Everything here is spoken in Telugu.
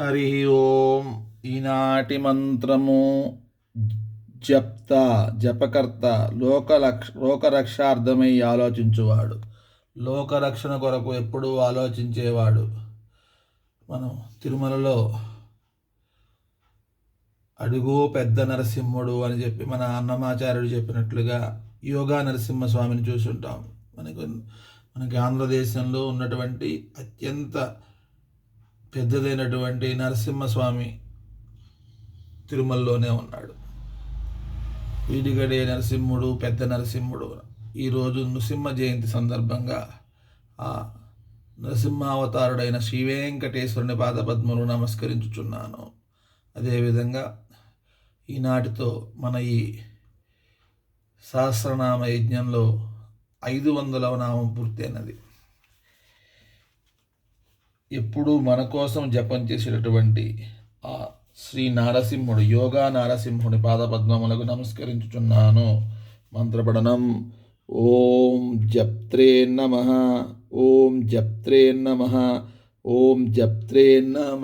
హరి ఓం ఈనాటి మంత్రము జప్త జపకర్త లోకలక్ష లోకరక్షార్థమై ఆలోచించువాడు. లోకరక్షణ కొరకు ఎప్పుడూ ఆలోచించేవాడు. మనం తిరుమలలో అడుగో పెద్ద నరసింహుడు అని చెప్పి మన అన్నమాచార్యుడు చెప్పినట్లుగా యోగా నరసింహస్వామిని చూసుంటాం మనకు మనకి ఆంధ్రదేశంలో ఉన్నటువంటి అత్యంత పెద్దదైనటువంటి నరసింహస్వామి తిరుమలలోనే ఉన్నాడు. వీడిగడే నరసింహుడు పెద్ద నరసింహుడు. ఈరోజు నృసింహ జయంతి సందర్భంగా ఆ నరసింహావతారుడైన శ్రీ వెంకటేశ్వరుని పాదపద్మలు నమస్కరించుచున్నాను. అదేవిధంగా ఈనాటితో మన ఈ సహస్రనామ యజ్ఞంలో ఐదు వందలవ నామం పూర్తయినది. ఎప్పుడూ మన కోసం జపం చేసేటటువంటి ఆ శ్రీ నారసింహుడు యోగా నారసింహుడి పాదపద్మములకు నమస్కరించుచున్నాను. మంత్రపఠనం. ఓం జప్త్రే నమ. ఓం జప్త్రే నమ. ఓం జప్త్రే నమ.